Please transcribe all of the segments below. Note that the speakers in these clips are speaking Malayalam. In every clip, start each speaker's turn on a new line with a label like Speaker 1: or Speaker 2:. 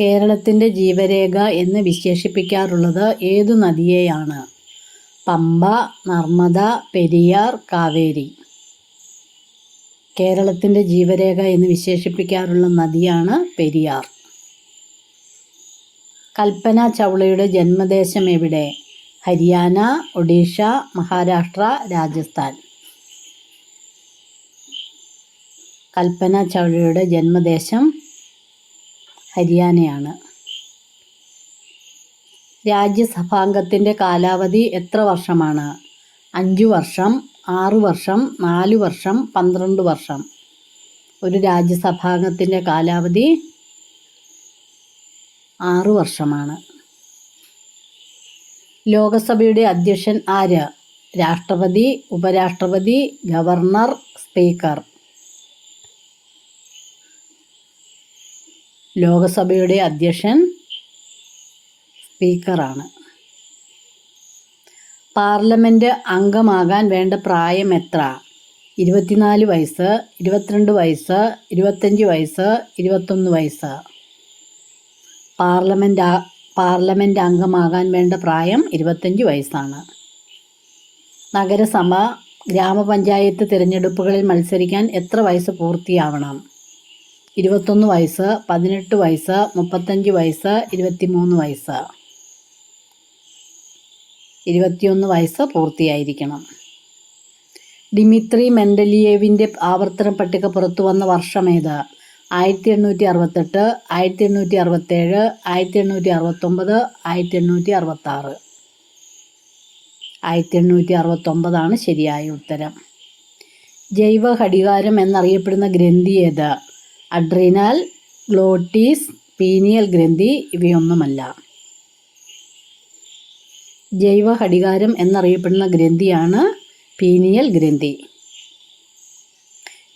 Speaker 1: കേരളത്തിന്റെ ജീവരേഖ എന്ന് വിശേഷിപ്പിക്കാറുള്ളത് ഏതു നദിയെയാണ്? പമ്പ നർമ്മദ പെരിയാർ കാവേരി. കേരളത്തിന്റെ ജീവരേഖ എന്ന് വിശേഷിപ്പിക്കാറുള്ള നദിയാണ് പെരിയാർ. കൽപ്പന ചൗളയുടെ ജന്മദേശം എവിടെ? ഹരിയാന ഒഡീഷ മഹാരാഷ്ട്ര രാജസ്ഥാൻ. കൽപ്പന ചൗളയുടെ ജന്മദേശം ഹരിയാനയാണ്. രാജ്യസഭാംഗത്തിന്റെ കാലാവധി എത്ര വർഷമാണ്? അഞ്ചു വർഷം ആറ് വർഷം നാല് വർഷം പന്ത്രണ്ട് വർഷം. ഒരു രാജ്യസഭാംഗത്തിന്റെ കാലാവധി ആറ് വർഷമാണ്. ലോകസഭയുടെ അധ്യക്ഷൻ ആര്? രാഷ്ട്രപതി ഉപരാഷ്ട്രപതി ഗവർണർ സ്പീക്കർ. ലോകസഭയുടെ അധ്യക്ഷൻ സ്പീക്കറാണ്. പാർലമെന്റ് അംഗമാകാൻ വേണ്ട പ്രായം എത്ര? ഇരുപത്തിനാല് വയസ്സ് ഇരുപത്തിരണ്ട് വയസ്സ് ഇരുപത്തഞ്ച് വയസ്സ് ഇരുപത്തൊന്ന് വയസ്സ്. പാർലമെന്റ് പാർലമെന്റ് അംഗമാകാൻ വേണ്ട പ്രായം ഇരുപത്തഞ്ച് വയസ്സാണ്. നഗരസഭ ഗ്രാമപഞ്ചായത്ത് തിരഞ്ഞെടുപ്പുകളിൽ മത്സരിക്കാൻ എത്ര വയസ്സ് പൂർത്തിയാവണം? ഇരുപത്തൊന്ന് വയസ്സ് പതിനെട്ട് വയസ്സ് മുപ്പത്തഞ്ച് വയസ്സ് ഇരുപത്തിമൂന്ന് വയസ്സ്. ഇരുപത്തിയൊന്ന് വയസ്സ് പൂർത്തിയായിരിക്കണം. ഡിമിത്രി മെൻഡലിയേവിന്റെ ആവർത്തന പട്ടിക പുറത്തു വന്ന വർഷമേത് ആയിരത്തി എണ്ണൂറ്റി അറുപത്തെട്ട് ആയിരത്തി എണ്ണൂറ്റി അറുപത്തേഴ് ആയിരത്തി എണ്ണൂറ്റി അറുപത്തൊമ്പത് ആയിരത്തി എണ്ണൂറ്റി അറുപത്താറ് ആയിരത്തി എണ്ണൂറ്റി അറുപത്തൊമ്പതാണ് ശരിയായ ഉത്തരം. ജൈവ ഘടികാരം എന്നറിയപ്പെടുന്ന ഗ്രന്ഥി ഏത്? അഡ്രീനാൽ ഗ്ലോട്ടീസ് പീനിയൽ ഗ്രന്ഥി ഇവയൊന്നുമല്ല. ജൈവ ഘടികാരം എന്നറിയപ്പെടുന്ന ഗ്രന്ഥിയാണ് പീനിയൽ ഗ്രന്ഥി.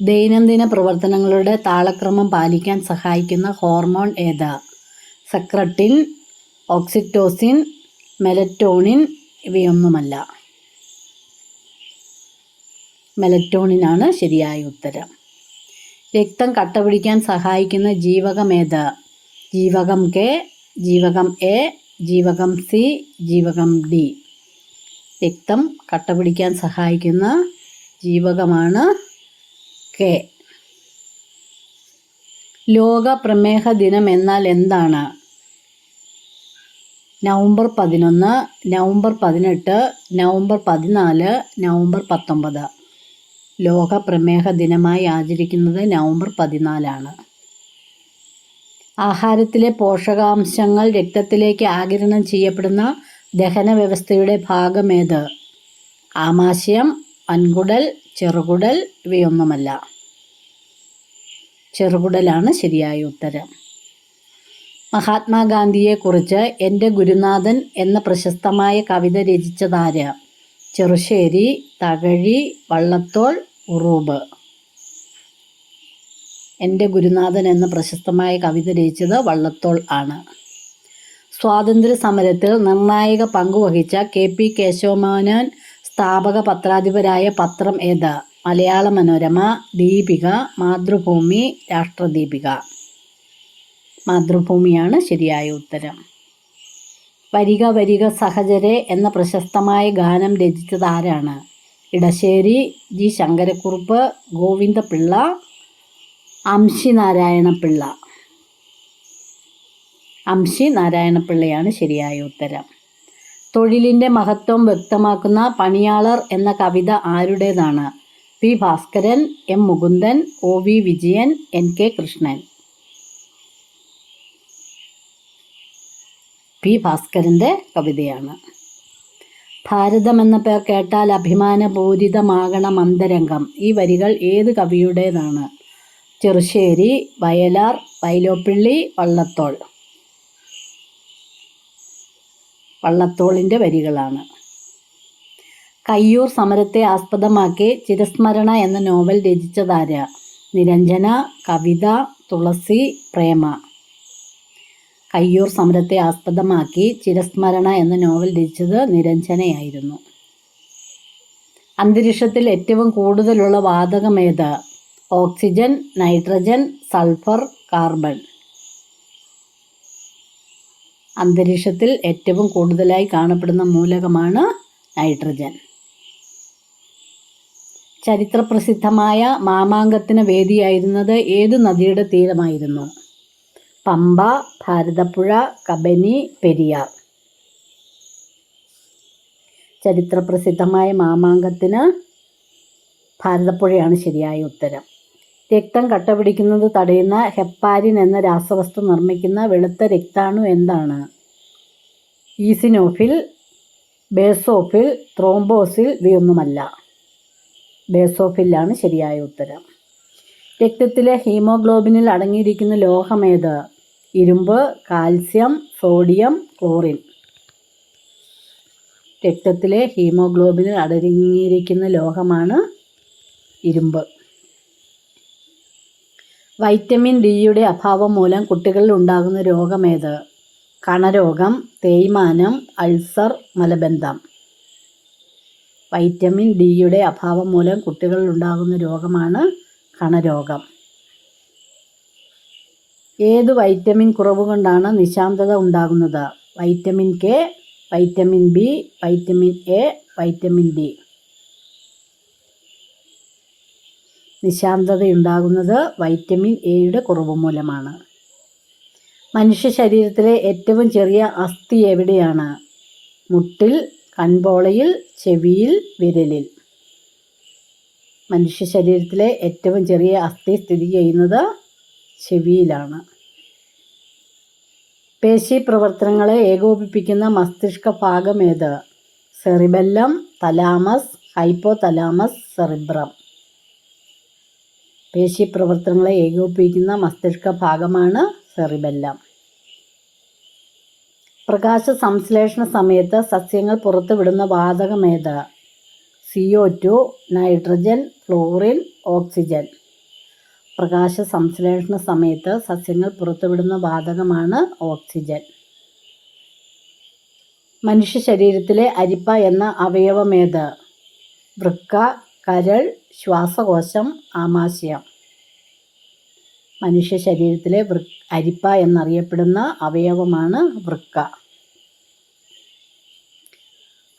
Speaker 1: ദൈനംദിന പ്രവർത്തനങ്ങളുടെ താളക്രമം പാലിക്കാൻ സഹായിക്കുന്ന ഹോർമോൺ ഏതാ? സെക്രട്ടിൻ ഓക്സിറ്റോസിൻ മെലറ്റോണിൻ ഇവയൊന്നുമല്ല. മെലറ്റോണിനാണ് ശരിയായ ഉത്തരം. രക്തം കട്ട പിടിക്കാൻ സഹായിക്കുന്ന ഏത്? ജീവകം കെ ജീവകം എ ജീവകം സി ജീവകം ഡി. രക്തം കട്ട പിടിക്കാൻ സഹായിക്കുന്ന ജീവകമാണ് കെ. ലോക പ്രമേഹ ദിനം എന്നാൽ എന്താണ്? നവംബർ പതിനൊന്ന് നവംബർ പതിനെട്ട് നവംബർ പതിനാല് നവംബർ പത്തൊമ്പത്. ലോക പ്രമേഹ ദിനമായി ആചരിക്കുന്നത് നവംബർ പതിനാലാണ്. ആഹാരത്തിലെ പോഷകാംശങ്ങൾ രക്തത്തിലേക്ക് ആകിരണം ചെയ്യപ്പെടുന്ന ദഹന വ്യവസ്ഥയുടെ ഭാഗമേത്? ആമാശയം വൻകുടൽ ചെറുകുടൽ ഇവയൊന്നുമല്ല. ചെറുകുടലാണ് ശരിയായ ഉത്തരം. മഹാത്മാഗാന്ധിയെക്കുറിച്ച് എന്റെ ഗുരുനാഥൻ എന്ന പ്രശസ്തമായ കവിത രചിച്ചതാര്? ചെറുശ്ശേരി തകഴി വള്ളത്തോൾ ഉറൂബ്. എന്റെ ഗുരുനാഥൻ എന്ന പ്രശസ്തമായ കവിത രചിച്ചത് വള്ളത്തോൾ ആണ്. സ്വാതന്ത്ര്യ സമരത്തിൽ നിർണായക പങ്കുവഹിച്ച കെ പി കേശവമേനോൻ സ്ഥാപക പത്രാധിപരായ പത്രം ഏത്? മലയാള മനോരമ ദീപിക മാതൃഭൂമി രാഷ്ട്രദീപിക. മാതൃഭൂമിയാണ് ശരിയായ ഉത്തരം. വരിക വരിക സഹചരെ എന്ന പ്രശസ്തമായ ഗാനം രചിച്ചത് ആരാണ്? ഇടശ്ശേരി ജി. ശങ്കരക്കുറുപ്പ് ഗോവിന്ദപിള്ള അംശി നാരായണപിള്ള. അംശി നാരായണപിള്ളയാണ് ശരിയായ ഉത്തരം. തൊഴിലിന്റെ മഹത്വം വ്യക്തമാക്കുന്ന പണിയാളർ എന്ന കവിത ആരുടേതാണ്? P. Bhaskaran M. Mukundan O. V. Vijayan N. K. Krishnan. P ഭാസ്കരന്റെ കവിതയാണ്. ഭാരതം എന്ന പേർ കേട്ടാൽ അഭിമാനപൂരിതമാകണം അന്തരംഗം. ഈ വരികൾ ഏത് കവിയുടേതാണ്? ചെറുശ്ശേരി വയലാർ വൈലോപ്പിള്ളി വള്ളത്തോൾ. വള്ളത്തോളിന്റെ വരികളാണ്. കയ്യൂർ സമരത്തെ ആസ്പദമാക്കി ചിരസ്മരണ എന്ന നോവൽ രചിച്ചതാര? നിരഞ്ജന കവിത തുളസി പ്രേമ. കയ്യൂർ സമരത്തെ ആസ്പദമാക്കി ചിരസ്മരണ എന്ന നോവൽ രചിച്ചത് നിരഞ്ജനയായിരുന്നു. അന്തരീക്ഷത്തിൽ ഏറ്റവും കൂടുതലുള്ള വാതകമേത് ഓക്സിജൻ നൈട്രജൻ സൾഫർ കാർബൺ. അന്തരീക്ഷത്തിൽ ഏറ്റവും കൂടുതലായി കാണപ്പെടുന്ന മൂലകമാണ് നൈട്രജൻ. ചരിത്രപ്രസിദ്ധമായ മാമാങ്കത്തിന് വേദിയായിരുന്നത് ഏതു നദിയുടെ തീരമായിരുന്നു? പമ്പ ഭാരതപ്പുഴ കബനി പെരിയാർ. ചരിത്രപ്രസിദ്ധമായ മാമാങ്കത്തിന് ഭാരതപ്പുഴയാണ് ശരിയായ ഉത്തരം. രക്തം കട്ടപിടിക്കുന്നത് തടയുന്ന ഹെപ്പാരിൻ എന്ന രാസവസ്തു നിർമ്മിക്കുന്ന വെളുത്ത രക്താണു എന്താണ്? Eosinophil basophil ത്രോംബോസിൽ ഇവയൊന്നുമല്ല. ബേസോഫിലാണ് ശരിയായ ഉത്തരം. രക്തത്തിലെ ഹീമോഗ്ലോബിനിൽ അടങ്ങിയിരിക്കുന്ന ലോഹമേത് ഇരുമ്പ് കാൽസ്യം സോഡിയം ക്ലോറിൻ. രക്തത്തിലെ ഹീമോഗ്ലോബിനിൽ അടങ്ങിയിരിക്കുന്ന ലോഹമാണ് ഇരുമ്പ്. വൈറ്റമിൻ ഡിയുടെ അഭാവം മൂലം കുട്ടികളിൽ ഉണ്ടാകുന്ന രോഗമേത് കണരോഗം തേയ്മാനം അൾസർ മലബന്ധം. വൈറ്റമിൻ ഡിയുടെ അഭാവം മൂലം കുട്ടികളിൽ ഉണ്ടാകുന്ന രോഗമാണ് കണരോഗം. ഏത് വൈറ്റമിൻ കുറവ് കൊണ്ടാണ് നിശാന്തത ഉണ്ടാകുന്നത്? Vitamin K vitamin B vitamin A vitamin D. നിശാന്തതയുണ്ടാകുന്നത് vitamin എയുടെ കുറവ് മൂലമാണ്. മനുഷ്യ ശരീരത്തിലെ ഏറ്റവും ചെറിയ അസ്ഥി എവിടെയാണ്? മുട്ടിൽ കൺപോളയിൽ ചെവിയിൽ വിരലിൽ. മനുഷ്യ ശരീരത്തിലെ ഏറ്റവും ചെറിയ അസ്ഥി സ്ഥിതി ചെയ്യുന്നത് ചെവിയിലാണ്. പേശി പ്രവർത്തനങ്ങളെ ഏകോപിപ്പിക്കുന്ന മസ്തിഷ്ക ഭാഗം ഏത്? Cerebellum thalamus hypothalamus cerebrum. പേശി പ്രവർത്തനങ്ങളെ ഏകോപിപ്പിക്കുന്ന മസ്തിഷ്ക ഭാഗമാണ് സെറിബെല്ലം. പ്രകാശ സംശ്ലേഷണ സമയത്ത് സസ്യങ്ങൾ പുറത്തുവിടുന്ന വാതകമേത് C O two nitrogen fluorine oxygen. പ്രകാശ സംശ്ലേഷണ സമയത്ത് സസ്യങ്ങൾ പുറത്തുവിടുന്ന വാതകമാണ് ഓക്സിജൻ. മനുഷ്യ ശരീരത്തിലെ അരിപ്പ എന്ന അവയവമേത് വൃക്ക കരൾ ശ്വാസകോശം ആമാശയം. മനുഷ്യ ശരീരത്തിലെ വൃ അരിപ്പ എന്നറിയപ്പെടുന്ന അവയവമാണ് വൃക്ക.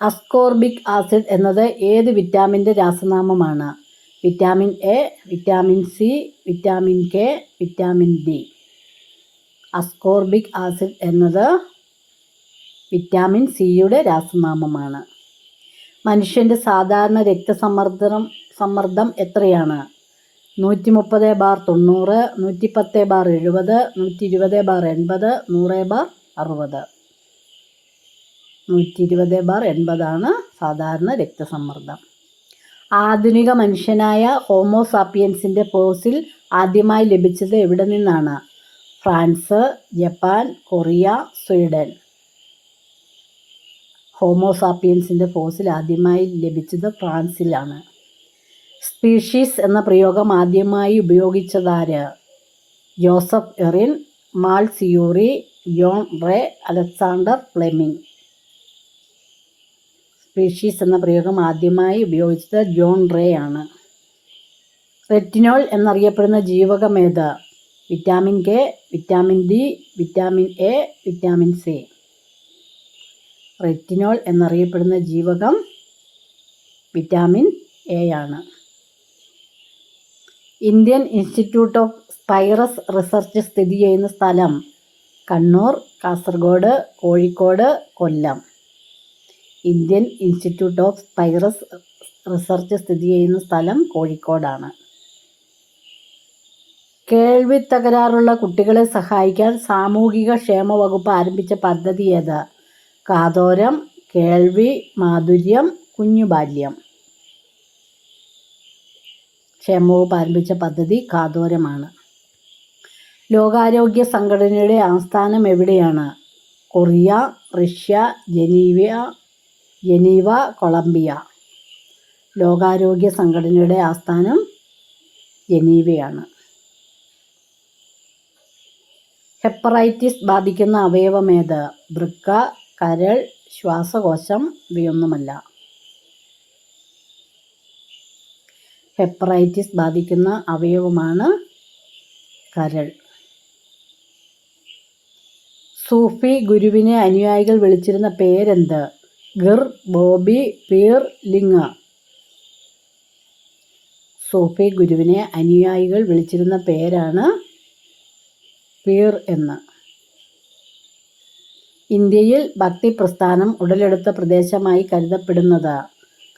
Speaker 1: അസ്കോർബിക് ആസിഡ് എന്നത് ഏത് വിറ്റാമിന്റെ രാസനാമമാണ്? Vitamin A vitamin C vitamin K vitamin D ascorbic acid എന്നത് വിറ്റാമിൻ സിയുടെ രാസനാമമാണ്. മനുഷ്യന്റെ സാധാരണ രക്തസമ്മർദ്ദം സമ്മർദ്ദം എത്രയാണ്? നൂറ്റി മുപ്പത് ബാർ തൊണ്ണൂറ് നൂറ്റി പത്ത് ബാർ എഴുപത് നൂറ്റി ഇരുപത് ബാർ എൺപത് നൂറ് ബാർ അറുപത്. നൂറ്റി ഇരുപത് ബാർ എൺപതാണ് സാധാരണ രക്തസമ്മർദ്ദം. ആധുനിക മനുഷ്യനായ ഹോമോസാപ്പിയൻസിന്റെ ഫോസിൽ ആദ്യമായി ലഭിച്ചത് എവിടെ നിന്നാണ്? France Japan Korea Sweden. ഹോമോസാപ്പിയൻസിന്റെ fossil ആദ്യമായി ലഭിച്ചത് ഫ്രാൻസിലാണ്. സ്പീഷീസ് എന്ന പ്രയോഗം ആദ്യമായി ഉപയോഗിച്ചതാര്? ജോസഫ് എറിൻ മാൾ സിയൂറി John Ray Alexander Fleming. Species എന്ന പ്രയോഗം ആദ്യമായി ഉപയോഗിച്ചത് ജോൺ റേ ആണ്. റെറ്റിനോൾ എന്നറിയപ്പെടുന്ന ജീവകമേത vitamin K vitamin D vitamin A vitamin C. Retinol എന്നറിയപ്പെടുന്ന ജീവകം വിറ്റാമിൻ എ ആണ്. Indian institute of spices research സ്ഥിതി ചെയ്യുന്ന സ്ഥലം Kannur Kasaragod Kozhikode Kollam. Indian institute of spices research സ്ഥിതി ചെയ്യുന്ന സ്ഥലം കോഴിക്കോടാണ്. കേൾവി തകരാറുള്ള കുട്ടികളെ സഹായിക്കാൻ സാമൂഹിക ക്ഷേമ വകുപ്പ് ആരംഭിച്ച പദ്ധതി ഏത്? കാതോരം കേൾവി മാധുര്യം കുഞ്ഞുബാല്യം. ക്ഷേമവകുപ്പ് ആരംഭിച്ച പദ്ധതി കാതോരമാണ്. ലോകാരോഗ്യ സംഘടനയുടെ ആസ്ഥാനം എവിടെയാണ്? Korea Russia Geneva Geneva Colombia. ലോകാരോഗ്യ സംഘടനയുടെ ആസ്ഥാനം ജനീവയാണ്. ഹെപ്പറൈറ്റിസ് ബാധിക്കുന്ന അവയവമേത് വൃക്ക കരൾ ശ്വാസകോശം ഇവയൊന്നുമല്ല. ഹെപ്പറൈറ്റിസ് ബാധിക്കുന്ന അവയവമാണ് കരൾ. സൂഫി ഗുരുവിനെ അനുയായികൾ വിളിച്ചിരുന്ന പേരെന്ത്? ഗിർ ബോബി പീർ ലിംഗ. സൂഫി ഗുരുവിനെ അനുയായികൾ വിളിച്ചിരുന്ന പേരാണ് പീർ എന്ന്. ഇന്ത്യയിൽ ഭക്തി പ്രസ്ഥാനം ഉടലെടുത്ത പ്രദേശമായി കരുതപ്പെടുന്നത്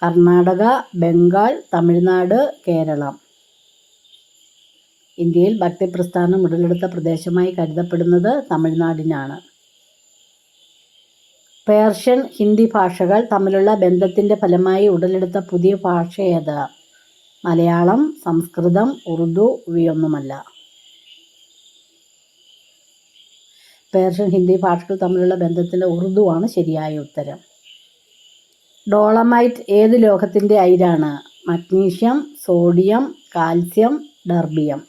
Speaker 1: കർണാടക ബംഗാൾ തമിഴ്നാട് കേരളം. ഇന്ത്യയിൽ ഭക്തി പ്രസ്ഥാനം ഉടലെടുത്ത പ്രദേശമായി കരുതപ്പെടുന്നത് തമിഴ്നാടിനാണ്. പേർഷ്യൻ ഹിന്ദി ഭാഷകൾ തമ്മിലുള്ള ബന്ധത്തിന്റെ ഫലമായി ഉടലെടുത്ത പുതിയ ഭാഷ ഏത്? മലയാളം സംസ്കൃതം ഉറുദു ഇവയൊന്നുമല്ല. പേർഷ്യൻ ഹിന്ദി ഭാഷകൾ തമ്മിലുള്ള ബന്ധത്തിന്റെ ആണ് ശരിയായ ഉത്തരം. ഡോളമൈറ്റ് ഏത് ലോഹത്തിന്റെ അയിരാണ്? Magnesium sodium calcium ഡർബിയം.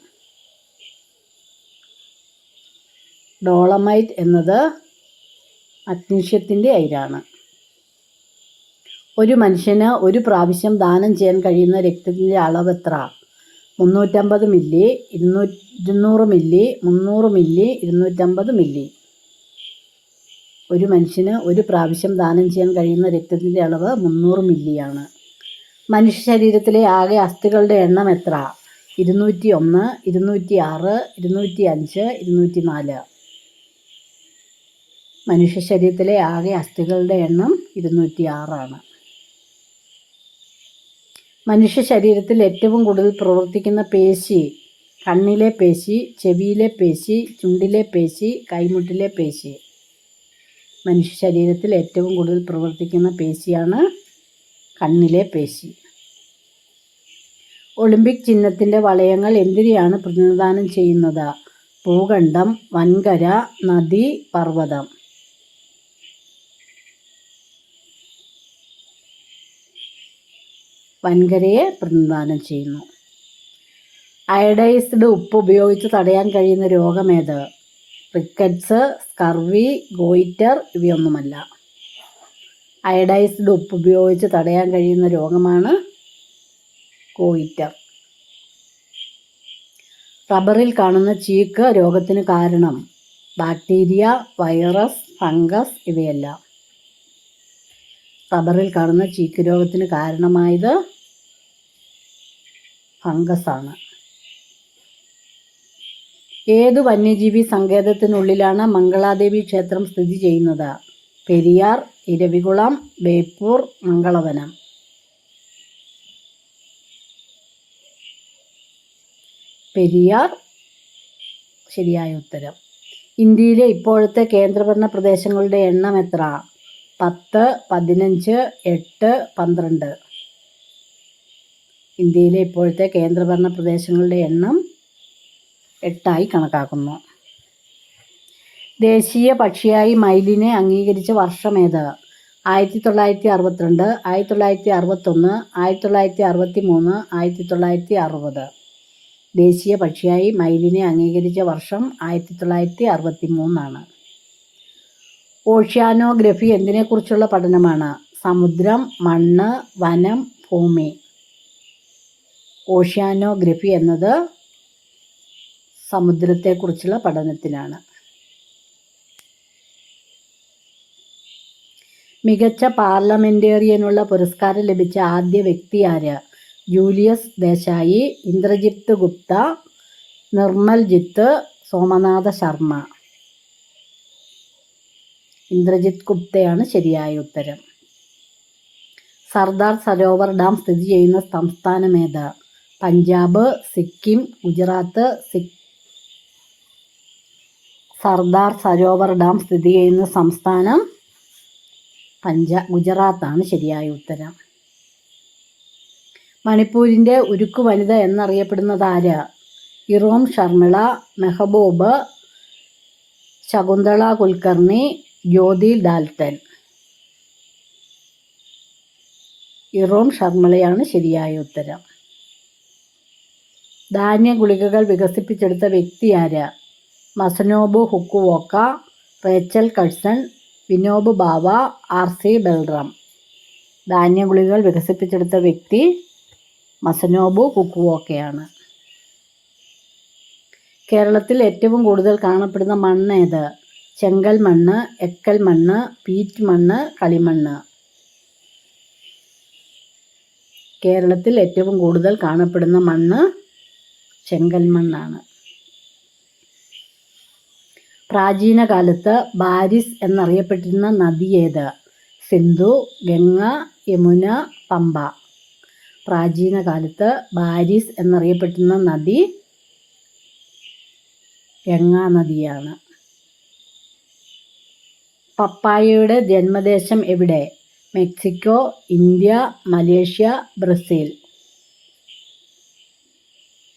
Speaker 1: ഡോളമൈറ്റ് എന്നത് മഗ്നീഷ്യത്തിന്റെ അയിരാണ്. ഒരു മനുഷ്യന് ഒരു പ്രാവശ്യം ദാനം ചെയ്യാൻ കഴിയുന്ന രക്തത്തിന്റെ അളവ് എത്ര? മുന്നൂറ്റമ്പത് മില്ലി ഇരുന്നൂ ഇരുന്നൂറ് മില്ലി മുന്നൂറ് മില്ലി ഇരുന്നൂറ്റമ്പത് മില്ലി. ഒരു മനുഷ്യന് ഒരു പ്രാവശ്യം ദാനം ചെയ്യാൻ കഴിയുന്ന രക്തത്തിന്റെ അളവ് മുന്നൂറ് മില്ലിയാണ്. മനുഷ്യ ശരീരത്തിലെ ആകെ അസ്ഥികളുടെ എണ്ണം എത്ര? ഇരുന്നൂറ്റി ഒന്ന് ഇരുന്നൂറ്റി ആറ് ഇരുന്നൂറ്റി അഞ്ച് ഇരുന്നൂറ്റി നാല് മനുഷ്യ ശരീരത്തിലെ ആകെ അസ്ഥികളുടെ എണ്ണം ഇരുന്നൂറ്റി ആറാണ് മനുഷ്യ ശരീരത്തിൽ ഏറ്റവും കൂടുതൽ പ്രവർത്തിക്കുന്ന പേശി കണ്ണിലെ പേശി ചെവിയിലെ പേശി ചുണ്ടിലെ പേശി കൈമുട്ടിലെ പേശി. മനുഷ്യ ശരീരത്തിൽ ഏറ്റവും കൂടുതൽ പ്രവർത്തിക്കുന്ന പേശിയാണ് കണ്ണിലെ പേശി. ഒളിമ്പിക് ചിഹ്നത്തിന്റെ വളയങ്ങൾ എന്തിനെയാണ് പ്രതിനിധാനം ചെയ്യുന്നത്? ഭൂഖണ്ഡം വൻകര നദി പർവതം. വൻകരയെ പ്രതിനിധാനം ചെയ്യുന്നു. അയഡൈസ്ഡ് ഉപ്പ് ഉപയോഗിച്ച് തടയാൻ കഴിയുന്ന രോഗമേത് റിക്കറ്റ്സ് സ്കർവി ഗോയിറ്റർ ഇവയൊന്നുമല്ല. അയഡൈസ്ഡ് ഉപ്പ് ഉപയോഗിച്ച് തടയാൻ കഴിയുന്ന രോഗമാണ് ഗോയിറ്റർ. റബ്ബറിൽ കാണുന്ന ചീക്ക് രോഗത്തിന് കാരണം ബാക്ടീരിയ വൈറസ് ഫംഗസ് ഇവയെല്ലാം. റബ്ബറിൽ കാണുന്ന ചീക്ക് രോഗത്തിന് കാരണമായത് ഫംഗസാണ്. ഏത് വന്യജീവി സങ്കേതത്തിനുള്ളിലാണ് മംഗളാദേവി ക്ഷേത്രം സ്ഥിതി ചെയ്യുന്നത്? പെരിയാർ ഇരവികുളം ബേപ്പൂർ മംഗളവനം. പെരിയാർ ശരിയായ ഉത്തരം. ഇന്ത്യയിലെ ഇപ്പോഴത്തെ കേന്ദ്രഭരണ പ്രദേശങ്ങളുടെ എണ്ണം എത്ര? പത്ത് പതിനഞ്ച് എട്ട് പന്ത്രണ്ട്. ഇന്ത്യയിലെ ഇപ്പോഴത്തെ കേന്ദ്രഭരണ പ്രദേശങ്ങളുടെ എണ്ണം എട്ടായി കണക്കാക്കുന്നു. ദേശീയ പക്ഷിയായി മയിലിനെ അംഗീകരിച്ച വർഷമേത് ആയിരത്തി തൊള്ളായിരത്തി അറുപത്തിരണ്ട് ആയിരത്തി തൊള്ളായിരത്തി അറുപത്തൊന്ന് ആയിരത്തി തൊള്ളായിരത്തി അറുപത്തി മൂന്ന് ആയിരത്തി തൊള്ളായിരത്തി അറുപത് ദേശീയ പക്ഷിയായി മയിലിനെ അംഗീകരിച്ച വർഷം ആയിരത്തി തൊള്ളായിരത്തി അറുപത്തി മൂന്നാണ് ഓഷ്യാനോഗ്രഫി എന്തിനെക്കുറിച്ചുള്ള പഠനമാണ്? സമുദ്രം മണ്ണ് വനം ഭൂമി. ഓഷ്യാനോഗ്രഫി എന്നത് സമുദ്രത്തെക്കുറിച്ചുള്ള പഠനത്തിനാണ് മികച്ച പാർലമെന്റേറിയനുള്ള പുരസ്കാരം ലഭിച്ച ആദ്യ വ്യക്തി ആര്? ജൂലിയസ് ദേശായി ഇന്ദ്രജിത്ത് ഗുപ്ത നിർമ്മൽ നിർമ്മൽജിത്ത് സോമനാഥ ശർമ്മ. ഇന്ദ്രജിത്ത് ഗുപ്തയാണ് ശരിയായ ഉത്തരം. സർദാർ സരോവർ ഡാം സ്ഥിതി ചെയ്യുന്ന സംസ്ഥാനം ഏതാ? പഞ്ചാബ് സിക്കിം ഗുജറാത്ത് സിക് സർദാർ സരോവർ ഡാം സ്ഥിതി ചെയ്യുന്ന സംസ്ഥാനം പഞ്ചാ ഗുജറാത്താണ് ശരിയായ ഉത്തരം. മണിപ്പൂരിന്റെ ഉരുക്കു വനിത എന്നറിയപ്പെടുന്നത് ആര്? ഇറോം ഷർമിള മെഹബൂബ് ശകുന്തള കുൽക്കർണി ജ്യോതി ഡാൽട്ടൻ ഇറോം ഷർമ്മളയാണ് ശരിയായ ഉത്തരം. ധാന്യ ഗുളികകൾ വികസിപ്പിച്ചെടുത്ത വ്യക്തി ആര്? Masanobu Fukuoka Rachel Carson Vinoba Bhave R C Balram. ധാന്യ ഗുളികകൾ വികസിപ്പിച്ചെടുത്ത വ്യക്തി മസനോബു ഹുക്കുവോക്കയാണ്. കേരളത്തിൽ ഏറ്റവും കൂടുതൽ കാണപ്പെടുന്ന മണ്ണ് ഏത്? ചെങ്കൽ മണ്ണ് എക്കൽ മണ്ണ് പീറ്റ് മണ്ണ് കളിമണ്ണ്. കേരളത്തിൽ ഏറ്റവും കൂടുതൽ കാണപ്പെടുന്ന മണ്ണ് ചെങ്കൽ മണ്ണാണ്. പ്രാചീന കാലത്ത് ബാരിസ് എന്നറിയപ്പെട്ടിരുന്ന നദി ഏത്? സിന്ധു ഗംഗ യമുന പമ്പ. പ്രാചീന കാലത്ത് ബാരിസ് എന്നറിയപ്പെട്ടിരുന്ന നദി ഗംഗാ നദിയാണ്. പപ്പായയുടെ ജന്മദേശം എവിടെ? Mexico India Malaysia Brazil.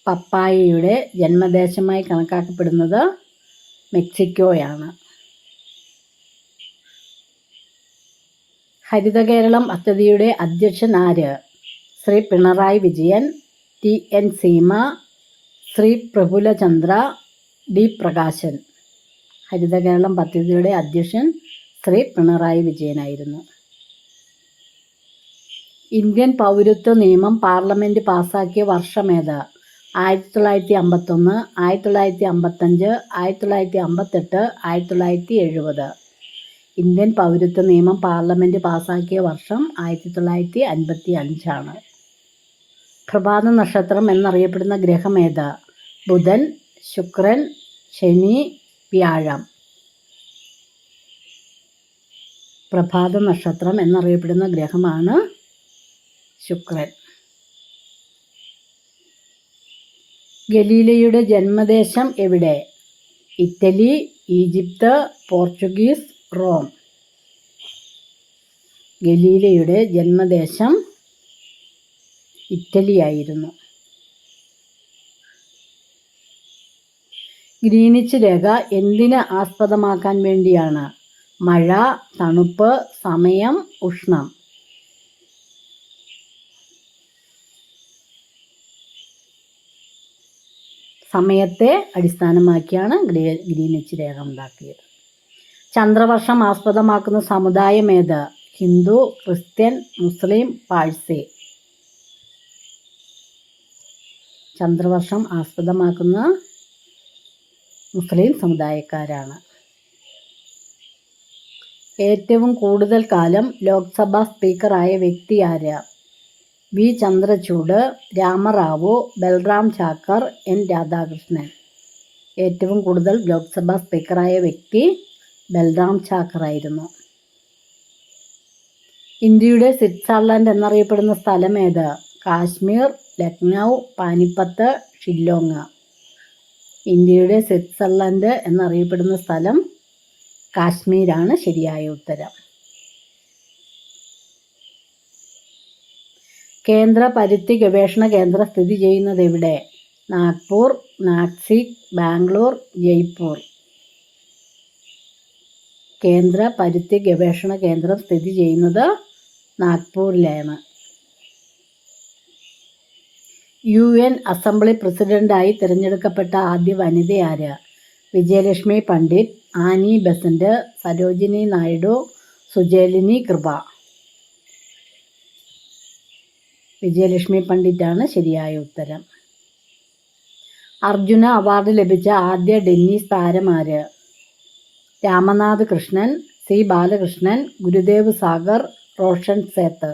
Speaker 1: പപ്പായയുടെ ജന്മദേശമായി കണക്കാക്കപ്പെടുന്നത് മെക്സിക്കോയാണ്. ഹരിത കേരളം പദ്ധതിയുടെ അധ്യക്ഷൻ ആര്? Shri Pinarayi Vijayan T N Seema Shri Prafullachandra D Prakashan. Haritha Keralam പദ്ധതിയുടെ അധ്യക്ഷൻ ശ്രീ പിണറായി വിജയനായിരുന്നു. ഇന്ത്യൻ പൗരത്വ നിയമം പാർലമെന്റ് പാസാക്കിയ വർഷമേത് ആയിരത്തി തൊള്ളായിരത്തി അമ്പത്തൊന്ന് ആയിരത്തി തൊള്ളായിരത്തി അമ്പത്തഞ്ച് ആയിരത്തി തൊള്ളായിരത്തി അമ്പത്തെട്ട് ആയിരത്തി തൊള്ളായിരത്തി എഴുപത് ഇന്ത്യൻ പൗരത്വ നിയമം പാർലമെന്റ് പാസാക്കിയ വർഷം ആയിരത്തി തൊള്ളായിരത്തി അൻപത്തി അഞ്ചാണ് പ്രഭാത നക്ഷത്രം എന്നറിയപ്പെടുന്ന ഗ്രഹമേത ബുധൻ ശുക്രൻ ശനി വ്യാഴം. പ്രഭാത നക്ഷത്രം എന്നറിയപ്പെടുന്ന ഗ്രഹമാണ് ശുക്രൻ. ഗലീലയുടെ ജന്മദേശം എവിടെ? Italy Egypt Portuguese Rome. ഗലീലയുടെ ജന്മദേശം ഇറ്റലിയായിരുന്നു ഗ്രീനിച്ച് രേഖ എന്തിനെ ആസ്പദമാക്കാൻ വേണ്ടിയാണ്? മഴ തണുപ്പ് സമയം ഉഷ്ണം. സമയത്തെ അടിസ്ഥാനമാക്കിയാണ് ഗ്രീ ഗ്രീനിച്ച് രേഖ ഉണ്ടാക്കിയത് ചന്ദ്രവർഷം ആസ്പദമാക്കുന്ന സമുദായം ഏത്? Hindu Christian Muslim Parsi. ചന്ദ്രവർഷം ആസ്പദമാക്കുന്ന മുസ്ലിം സമുദായക്കാരാണ്. ഏറ്റവും കൂടുതൽ കാലം ലോക്സഭാ സ്പീക്കറായ വ്യക്തി ആര്? വി. ചന്ദ്രചൂഡ് രാമറാവു ബൽറാം ചാക്കർ എൻ. രാധാകൃഷ്ണൻ. ഏറ്റവും കൂടുതൽ ലോക്സഭാ സ്പീക്കറായ വ്യക്തി ബൽറാം ചാക്കർ ആയിരുന്നു. ഇന്ത്യയുടെ സ്വിറ്റ്സർലൻഡ് എന്നറിയപ്പെടുന്ന സ്ഥലം ഏത്? കാശ്മീർ ലക്നൗ പാനിപ്പത്ത് ഷില്ലോങ്. ഇന്ത്യയുടെ സ്വിറ്റ്സർലൻഡ് എന്നറിയപ്പെടുന്ന സ്ഥലം കാശ്മീരാണ് ശരിയായ ഉത്തരം. കേന്ദ്ര പരുത്തി ഗവേഷണ കേന്ദ്രം സ്ഥിതി ചെയ്യുന്നത് എവിടെ? നാഗ്പൂർ നാസിക് ബാംഗ്ലൂർ ജയ്പൂർ. കേന്ദ്ര പരുത്തി ഗവേഷണ കേന്ദ്രം സ്ഥിതി ചെയ്യുന്നത് നാഗ്പൂരിലാണ്. യു എൻ അസംബ്ലി പ്രസിഡന്റായി തിരഞ്ഞെടുക്കപ്പെട്ട ആദ്യ വനിത ആര് വിജയലക്ഷ്മി പണ്ഡിറ്റ് ആനി ബസന്റ് സരോജിനി നായിഡു സുജേലിനി കൃപ. വിജയലക്ഷ്മി പണ്ഡിറ്റാണ് ശരിയായ ഉത്തരം. അർജുന അവാർഡ് ലഭിച്ച ആദ്യ ഡെന്നീസ് താരമാര് രാമനാഥ് കൃഷ്ണൻ സി ബാലകൃഷ്ണൻ ഗുരുദേവ് സാഗർ റോഷൻ സേത്ത്.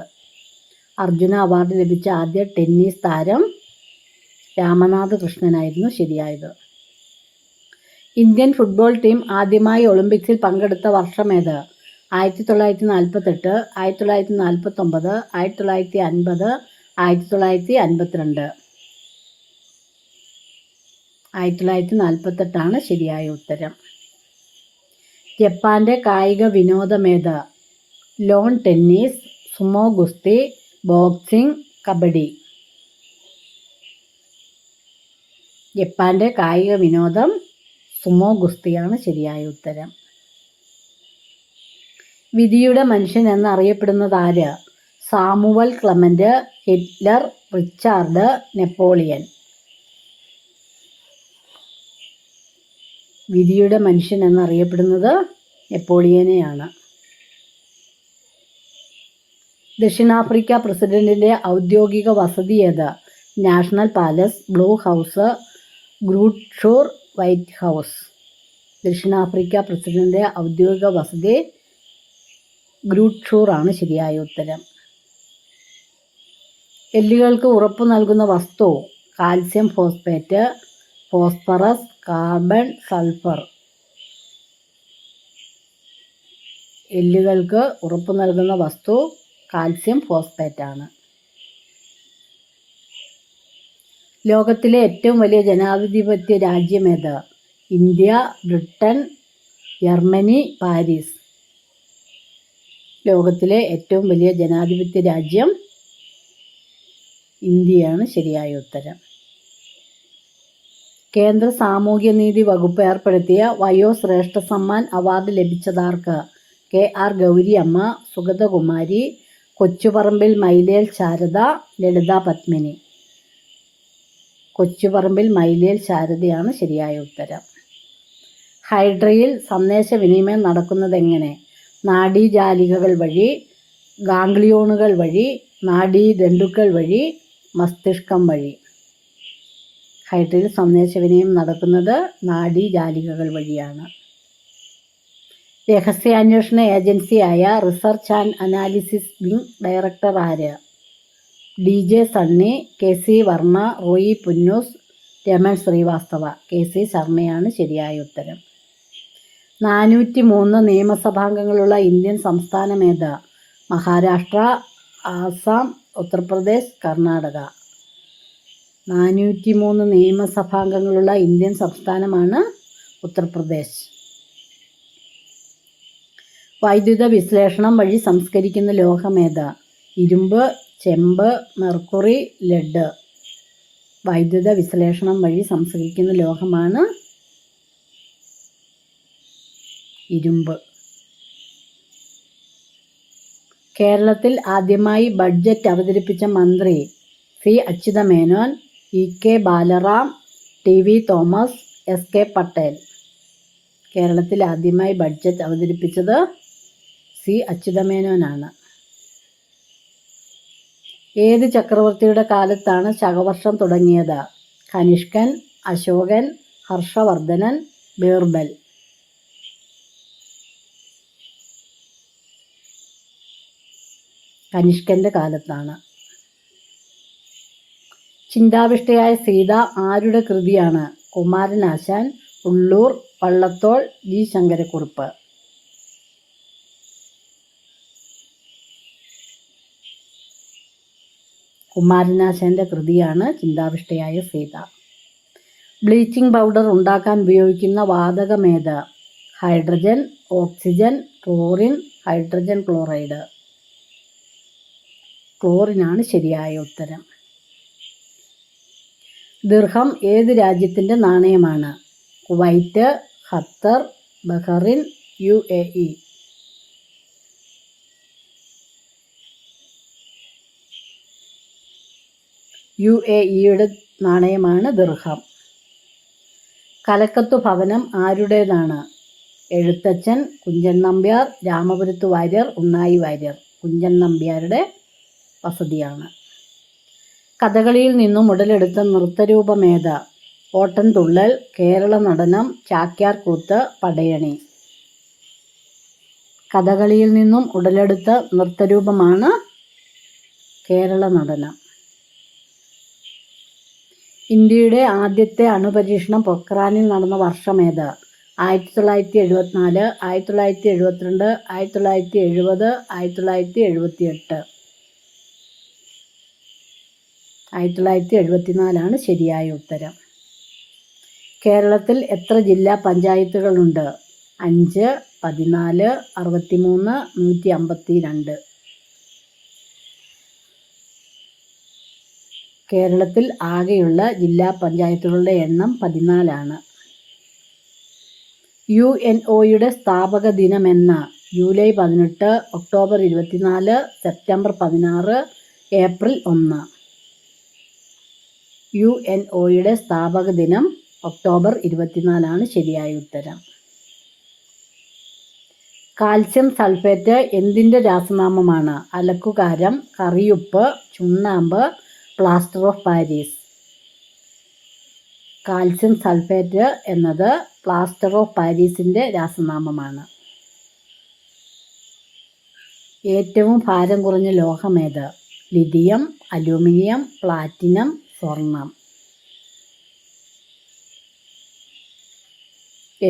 Speaker 1: അർജുന അവാർഡ് ലഭിച്ച ആദ്യ ടെന്നീസ് താരം രാമനാഥ് കൃഷ്ണനായിരുന്നു ശരിയായത്. ഇന്ത്യൻ ഫുട്ബോൾ ടീം ആദ്യമായി ഒളിമ്പിക്സിൽ പങ്കെടുത്ത വർഷം ഏത്? ആയിരത്തി തൊള്ളായിരത്തി നാൽപ്പത്തെട്ട് ആയിരത്തി തൊള്ളായിരത്തി നാൽപ്പത്തൊമ്പത് ആയിരത്തി തൊള്ളായിരത്തി അൻപത് ആയിരത്തി തൊള്ളായിരത്തി അൻപത്തിരണ്ട് ആയിരത്തി തൊള്ളായിരത്തി നാൽപ്പത്തെട്ടാണ് ശരിയായ ഉത്തരം. ജപ്പാന്റെ കായിക വിനോദമേത് ലോൺ ടെന്നീസ് സുമോ ഗുസ്തി ബോക്സിംഗ് കബഡി. ജപ്പാന്റെ കായിക വിനോദം സുമോ ഗുസ്തിയാണ് ശരിയായ ഉത്തരം. വിധിയുടെ മനുഷ്യൻ എന്നറിയപ്പെടുന്നത് ആര്? Samuel Clement Hitler Richard Napoleon. വിധിയുടെ മനുഷ്യൻ എന്നറിയപ്പെടുന്നത് നെപ്പോളിയനെയാണ്. ദക്ഷിണാഫ്രിക്ക പ്രസിഡന്റിന്റെ ഔദ്യോഗിക വസതി ഏത്? National palace blue house Groote white house. ദക്ഷിണാഫ്രിക്ക പ്രസിഡന്റ് ഔദ്യോഗിക വസതി ഗ്രൂട്ട്ഷൂറാണ് ശരിയായ ഉത്തരം. എല്ലുകൾക്ക് ഉറപ്പ് നൽകുന്ന വസ്തു calcium phosphate phosphorus carbon sulphur. എല്ലുകൾക്ക് ഉറപ്പ് നൽകുന്ന വസ്തു കാൽസ്യം ഫോസ്ഫേറ്റ് ആണ് ലോകത്തിലെ ഏറ്റവും വലിയ ജനാധിപത്യ രാജ്യം രാജ്യമേത് ഇന്ത്യ ബ്രിട്ടൻ ജർമ്മനി പാരീസ്. ലോകത്തിലെ ഏറ്റവും വലിയ ജനാധിപത്യ രാജ്യം ഇന്ത്യയാണ് ശരിയായ ഉത്തരം. കേന്ദ്ര സാമൂഹ്യ നീതി വകുപ്പ് ഏർപ്പെടുത്തിയ വയോശ്രേഷ്ഠ സമ്മാൻ അവാർഡ് ലഭിച്ചതാർക്ക്? K R Gouriamma Sugathakumari Kochuparambil മൈലേൽ Sharada Lalitha Padmini. കൊച്ചുപറമ്പിൽ മൈലിയൽ ശാരദയാണ് ശരിയായ ഉത്തരം. ഹൈഡ്രയിൽ സന്ദേശവിനിമയം നടക്കുന്നതെങ്ങനെ? നാഡീജാലികകൾ വഴി ഗാംഗ്ലിയോണുകൾ വഴി നാഡീദണ്ടുക്കൾ വഴി മസ്തിഷ്കം വഴി. ഹൈഡ്രയിൽ സന്ദേശവിനിമയം നടക്കുന്നത് നാഡീജാലികകൾ വഴിയാണ്. രഹസ്യാന്വേഷണ ഏജൻസിയായ research and analysis wing director ആര്? D J Sunny K C Varma Roy Punnoose Raman Srivastava. K C ശർമ്മയാണ് ശരിയായ ഉത്തരം. നാനൂറ്റി മൂന്ന് നിയമസഭാംഗങ്ങളുള്ള ഇന്ത്യൻ സംസ്ഥാനമേത മഹാരാഷ്ട്ര ആസാം ഉത്തർപ്രദേശ് കർണാടക. നാനൂറ്റി മൂന്ന് നിയമസഭാംഗങ്ങളുള്ള ഇന്ത്യൻ സംസ്ഥാനമാണ് ഉത്തർപ്രദേശ്. വൈദ്യുത വിശ്ലേഷണം വഴി സംസ്കരിക്കുന്ന ലോഹമേത ഇരുമ്പ് ചെമ്പ് മെർക്കുറി ലെഡ് വൈദ്യുത വിശ്ലേഷണം വഴി സംസ്കരിക്കുന്ന ലോഹമാണ് ഇരുമ്പ്. കേരളത്തിൽ ആദ്യമായി ബഡ്ജറ്റ് അവതരിപ്പിച്ച മന്ത്രി C Achutha Menon E K Balaram T V Thomas S K Patel. കേരളത്തിൽ ആദ്യമായി ബഡ്ജറ്റ് അവതരിപ്പിച്ചത് സി അച്യുതമേനോനാണ്. ഏത് ചക്രവർത്തിയുടെ കാലത്താണ് ശകവർഷം തുടങ്ങിയത്? കനിഷ്കൻ അശോകൻ ഹർഷവർദ്ധനൻ ബീർബൽ. കനിഷ്കന്റെ കാലത്താണ്. ചിന്താവിഷ്ടയായ സീത ആരുടെ കൃതിയാണ്? കുമാരനാശാൻ ഉള്ളൂർ പള്ളത്തോൾ ജി. ശങ്കരക്കുറുപ്പ്. കുമാരനാശാന്റെ കൃതിയാണ് ചിന്താവിഷ്ടയായ സീത. ബ്ലീച്ചിങ് പൗഡർ ഉണ്ടാക്കാൻ ഉപയോഗിക്കുന്ന വാതകമേത് hydrogen oxygen chlorine hydrogen chloride. ക്ലോറിനാണ് ശരിയായ ഉത്തരം. ദിർഹം ഏത് രാജ്യത്തിന്റെ നാണയമാണ്? Kuwait Qatar Bahrain U A E. U A ഇയുടെ നാണയമാണ് ദിർഹം. കലക്കത്തു ഭവനം ആരുടേതാണ്? എഴുത്തച്ഛൻ കുഞ്ചൻ നമ്പ്യാർ രാമപുരത്ത് വാര്യർ ഉണ്ണായി വാര്യർ. കുഞ്ചൻ നമ്പ്യാരുടെ വസതിയാണ്. കഥകളിയിൽ നിന്നും ഉടലെടുത്ത നൃത്തരൂപമേത ഓട്ടൻതുള്ളൽ കേരള നടനം ചാക്യാർ കൂത്ത് പടയണി. കഥകളിയിൽ നിന്നും ഉടലെടുത്ത നൃത്തരൂപമാണ് കേരള നടനം. ഇന്ത്യയുടെ ആദ്യത്തെ അണുപരീക്ഷണം പൊക്രാനിൽ നടന്ന വർഷമേത് ആയിരത്തി തൊള്ളായിരത്തി എഴുപത്തിനാല് ആയിരത്തി തൊള്ളായിരത്തി എഴുപത്തിരണ്ട് ആയിരത്തി തൊള്ളായിരത്തി എഴുപത് ആയിരത്തി തൊള്ളായിരത്തി എഴുപത്തി എട്ട് ആയിരത്തി തൊള്ളായിരത്തി എഴുപത്തിനാലാണ് ശരിയായ ഉത്തരം. കേരളത്തിൽ എത്ര ജില്ലാ പഞ്ചായത്തുകളുണ്ട്? അഞ്ച് പതിനാല് അറുപത്തിമൂന്ന് നൂറ്റി അമ്പത്തി രണ്ട് കേരളത്തിൽ ആകെയുള്ള ജില്ലാ പഞ്ചായത്തുകളുടെ എണ്ണം പതിനാലാണ്. യു എൻ ഒയുടെ സ്ഥാപക ദിനമെന്ന ജൂലൈ പതിനെട്ട് ഒക്ടോബർ ഇരുപത്തിനാല് സെപ്റ്റംബർ പതിനാറ് ഏപ്രിൽ ഒന്ന്. യു എൻ ഒയുടെ സ്ഥാപക ദിനം ഒക്ടോബർ ഇരുപത്തിനാലാണ് ശരിയായ ഉത്തരം. കാൽസ്യം സൾഫേറ്റ് എന്തിന്റെ രാസനാമമാണ്? അലക്കുകാരം കറിയുപ്പ് ചുണ്ണാമ്പ് plaster of Paris. Calcium sulphate എന്നത് പ്ലാസ്റ്റർ ഓഫ് പാരീസിന്റെ രാസനാമമാണ്. ഏറ്റവും ഭാരം കുറഞ്ഞ ലോഹമേത് ലിഥിയം അലൂമിനിയം പ്ലാറ്റിനം സ്വർണം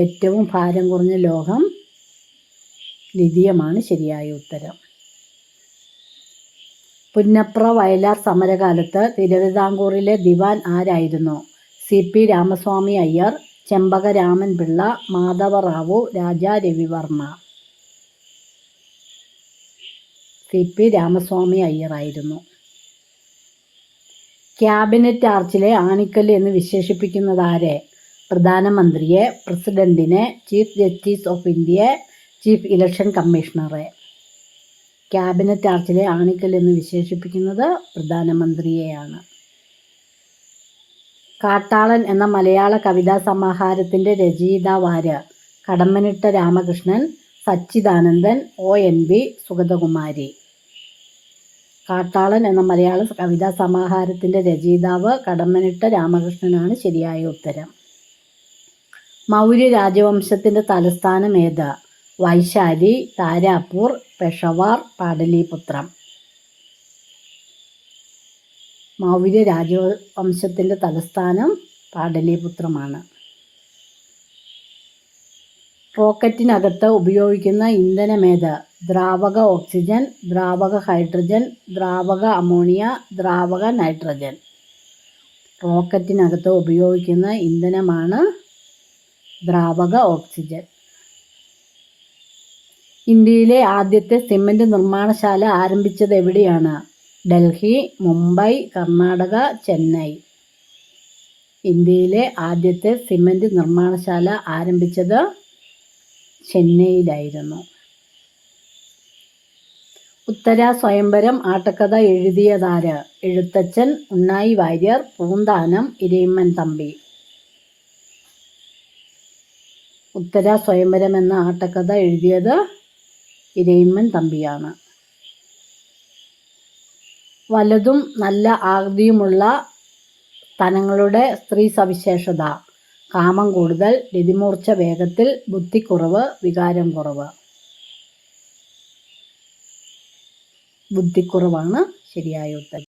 Speaker 1: ഏറ്റവും ഭാരം കുറഞ്ഞ ലോഹം ലിഥിയമാണ് ശരിയായ ഉത്തരം. പുന്നപ്ര വയലാർ സമരകാലത്ത് തിരുവിതാംകൂറിലെ ദിവാൻ ആരായിരുന്നു? C P Ramaswami Iyer Chempakaraman Pillai Madhava Rao Raja Ravi Varma. C P Ramaswami അയ്യറായിരുന്നു. Cabinet ആർച്ചിലെ ആണിക്കല്ല് എന്ന് വിശേഷിപ്പിക്കുന്നത് ആരെ? പ്രധാനമന്ത്രിയെ പ്രസിഡന്റിനെ ചീഫ് ജസ്റ്റിസ് ഓഫ് ഇന്ത്യയെ ചീഫ് ഇലക്ഷൻ കമ്മീഷണറെ. ക്യാബിനറ്റ് ആർച്ചിലെ ആണിക്കൽ എന്ന് വിശേഷിപ്പിക്കുന്നത് പ്രധാനമന്ത്രിയെയാണ്. കാട്ടാളൻ എന്ന മലയാള കവിതാ സമാഹാരത്തിന്റെ രചയിതാവാര് Kadammanitta Ramakrishnan Sachidanandan O N V Sugathakumari. Kattalan എന്ന മലയാള കവിതാ സമാഹാരത്തിന്റെ രചയിതാവ് കടമ്മനിട്ട രാമകൃഷ്ണനാണ് ശരിയായ ഉത്തരം. മൗര്യ രാജവംശത്തിന്റെ തലസ്ഥാനം ഏത്? വൈശാലി താരാപൂർ പെഷവാർ പാടലീപുത്രം. മൗര്യ രാജവംശത്തിന്റെ തലസ്ഥാനം പാടലീപുത്രമാണ്. റോക്കറ്റിനകത്ത് ഉപയോഗിക്കുന്ന ഇന്ധനമേത്? ദ്രാവക ഓക്സിജൻ ദ്രാവക ഹൈഡ്രജൻ ദ്രാവക അമോണിയ ദ്രാവക നൈട്രജൻ. റോക്കറ്റിനകത്ത് ഉപയോഗിക്കുന്ന ഇന്ധനമാണ് ദ്രാവക ഓക്സിജൻ. ഇന്ത്യയിലെ ആദ്യത്തെ സിമന്റ് നിർമ്മാണശാല ആരംഭിച്ചത് എവിടെയാണ്? ഡൽഹി മുംബൈ കർണാടക ചെന്നൈ. ഇന്ത്യയിലെ ആദ്യത്തെ സിമന്റ് നിർമ്മാണശാല ആരംഭിച്ചത് ചെന്നൈയിലായിരുന്നു. ഉത്തര സ്വയംവരം ആട്ടക്കഥ എഴുതിയതാര്? എഴുത്തച്ഛൻ ഉണ്ണായി വാര്യർ പൂന്താനം ഇരയിമ്മൻ തമ്പി. ഉത്തര സ്വയംവരം എന്ന ആട്ടക്കഥ എഴുതിയത് ഇരയിമ്മൻ തമ്പിയാണ്. വലതും നല്ല ആകൃതിയുമുള്ള സ്ഥലങ്ങളുടെ സ്ത്രീ സവിശേഷത. കാമം കൂടുതൽ രതിമൂർച്ച വേഗത്തിൽ ബുദ്ധിക്കുറവ് വികാരം കുറവ്. ബുദ്ധിക്കുറവാണ് ശരിയായ ഉത്തരം.